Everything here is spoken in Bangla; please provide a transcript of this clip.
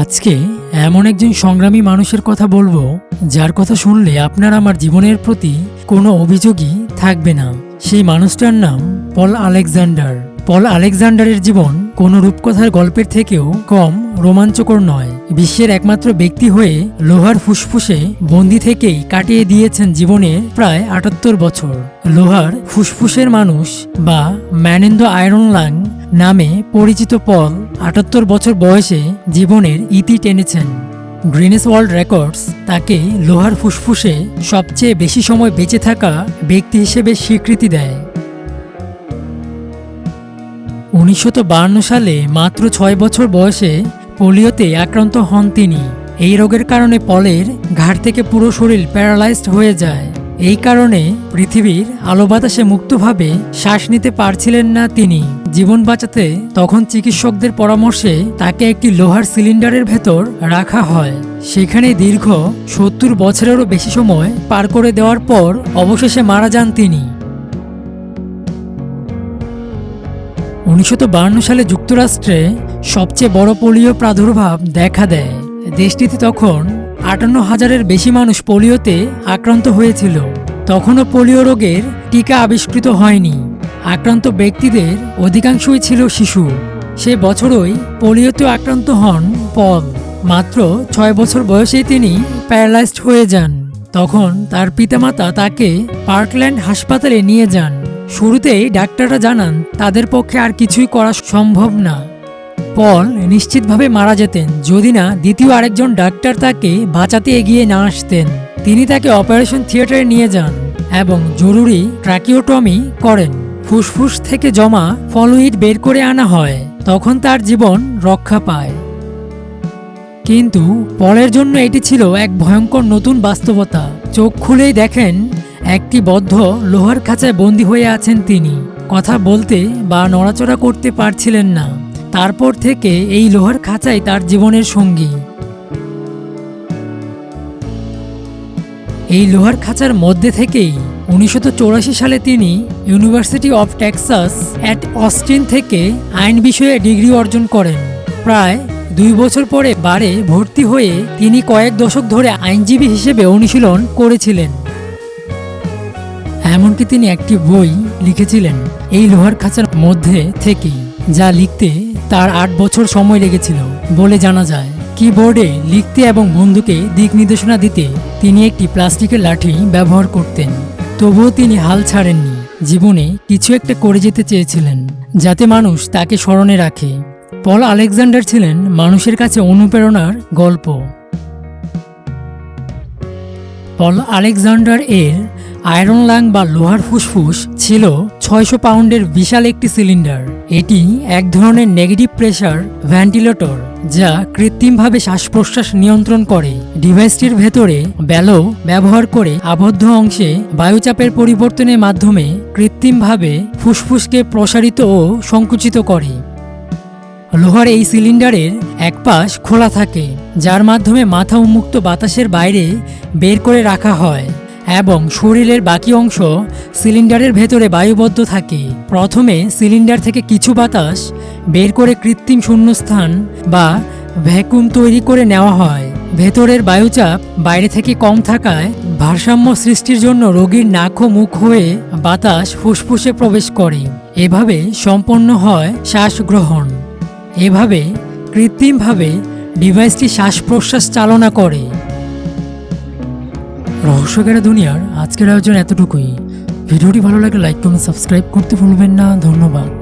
আজকে এমন একজন সংগ্রামী মানুষের কথা বলব, যার কথা শুনলে আপনার আমার জীবনের প্রতি কোনো অভিযোগই থাকবে না। সেই মানুষটার নাম পল আলেকজান্ডার। পল আলেকজান্ডারের জীবন কোনো রূপকথার গল্পের থেকেও কম রোমাঞ্চকর নয়। বিশ্বের একমাত্র ব্যক্তি হয়ে লোহার ফুসফুসে বন্দি থেকেই কাটিয়ে দিয়েছেন জীবনের প্রায় আটাত্তর বছর। লোহার ফুসফুসের মানুষ বা ম্যানেন্দ্র আয়রন লাং নামে পরিচিত পল আটাত্তর বছর বয়সে জীবনের ইতি টেনেছেন। গ্রিনেস ওয়ার্ল্ড রেকর্ডস তাকে লোহার ফুসফুসে সবচেয়ে বেশি সময় বেঁচে থাকা ব্যক্তি হিসেবে স্বীকৃতি দেয়। উনিশশো সালে মাত্র ছয় বছর বয়সে পোলিওতে আক্রান্ত হন তিনি। এই রোগের কারণে পলের ঘাড় থেকে পুরো শরীর প্যারালাইজড হয়ে যায়। এই কারণে পৃথিবীর আলো বাতাসে মুক্তভাবে শ্বাস নিতে পারছিলেন না তিনি। জীবন বাঁচাতে তখন চিকিৎসকদের পরামর্শে তাকে একটি লোহার সিলিন্ডারের ভেতর রাখা হয়। সেখানে দীর্ঘ সত্তর বছরেরও বেশি সময় পার করে দেওয়ার পর অবশেষে মারা যান তিনি। উনিশশো সালে যুক্তরাষ্ট্রে সবচেয়ে বড় পোলিও প্রাদুর্ভাব দেখা দেয়। দেশটিতে তখন আটান্ন হাজারের বেশি মানুষ পোলিওতে আক্রান্ত হয়েছিল। তখনও পোলিও রোগের টিকা আবিষ্কৃত হয়নি। আক্রান্ত ব্যক্তিদের অধিকাংশই ছিল শিশু। সে বছরই পোলিওতে আক্রান্ত হন পল। মাত্র ছয় বছর বয়সেই তিনি প্যারালাইজড হয়ে যান। তখন তার পিতামাতা তাকে পার্কল্যান্ড হাসপাতালে নিয়ে যান। শুরুতেই ডাক্তাররা জানান, তাদের পক্ষে আর কিছুই করা সম্ভব না। পল নিশ্চিতভাবে মারা যেতেন যদি না দ্বিতীয় আরেকজন ডাক্তার তাকে বাঁচাতে এগিয়ে না আসতেন। তিনি তাকে অপারেশন থিয়েটারে নিয়ে যান এবং জরুরি ট্রাকিওটমি করেন। ফুসফুস থেকে জমা ফলুইড বের করে আনা হয়, তখন তার জীবন রক্ষা পায়। কিন্তু পলের জন্য এটি ছিল এক ভয়ঙ্কর নতুন বাস্তবতা। চোখ খুলেই দেখেন, একটি বদ্ধ লোহার খাঁচায় বন্দী হয়ে আছেন তিনি। কথা বলতে বা নড়াচড়া করতে পারছিলেন না। তারপর থেকে এই লোহার খাঁচাই তার জীবনের সঙ্গী। এই লোহার খাঁচার মধ্যে থেকেই উনিশশো চুরাশি সালে তিনি University of Texas at Austin থেকে আইন বিষয়ে ডিগ্রি অর্জন করেন। প্রায় দুই বছর পরে বারে ভর্তি হয়ে তিনি কয়েক দশক ধরে আইনজীবী হিসেবে অনুশীলন করেছিলেন। এমনকি তিনি একটি বই লিখেছিলেন এই লোহার খাঁচার মধ্যে থেকেই, যা লিখতে তার আট বছর সময় লেগেছিল বলে জানা যায়। কিবোর্ডে লিখতে এবং বন্ধুকে দিক নির্দেশনা দিতে তিনি একটি প্লাস্টিকের লাঠি ব্যবহার করতেন। তবুও তিনি হাল ছাড়েননি। জীবনে কিছু একটা করে যেতে চেয়েছিলেন, যাতে মানুষ তাকে স্মরণে রাখে। পল আলেকজান্ডার ছিলেন মানুষের কাছে অনুপ্রেরণার গল্প। পল আলেকজান্ডার এর আয়রন লাং বা লোহার ফুসফুস ছিল ছয়শো পাউন্ডের বিশাল একটি সিলিন্ডার। এটি এক ধরনের নেগেটিভ প্রেশার ভেন্টিলেটর যা কৃত্রিমভাবে শ্বাস প্রশ্বাস নিয়ন্ত্রণ করে। ডিভাইসটির ভেতরে ব্যালো ব্যবহার করে আবদ্ধ অংশে বায়ুচাপের পরিবর্তনের মাধ্যমে কৃত্রিমভাবে ফুসফুসকে প্রসারিত ও সংকুচিত করে। লোহার এই সিলিন্ডারের এক পাশ খোলা থাকে, যার মাধ্যমে মাথা উন্মুক্ত বাতাসের বাইরে বের করে রাখা হয়। এবং শরীরের বাকি অংশ সিলিন্ডারের ভেতরে বায়ুবদ্ধ থাকে। প্রথমে সিলিন্ডার থেকে কিছু বাতাস বের করে কৃত্রিম শূন্যস্থান বা ভ্যাকুম তৈরি করে নেওয়া হয়। ভেতরের বায়ুচাপ বাইরে থেকে কম থাকায় ভারসাম্য সৃষ্টির জন্য রোগীর নাক ও মুখ হয়ে বাতাস ফুসফুসে প্রবেশ করে। এভাবে সম্পন্ন হয় শ্বাস গ্রহণ এভাবে কৃত্রিমভাবে ডিভাইসটি শ্বাস প্রশ্বাস চালনা করে। রহস্যকেরা দুনিয়ার আজকের আয়োজন এতটুকুই। ভিডিওটি ভালো লাগলে লাইক কমেন্ট সাবস্ক্রাইব করতে ভুলবেন না। ধন্যবাদ।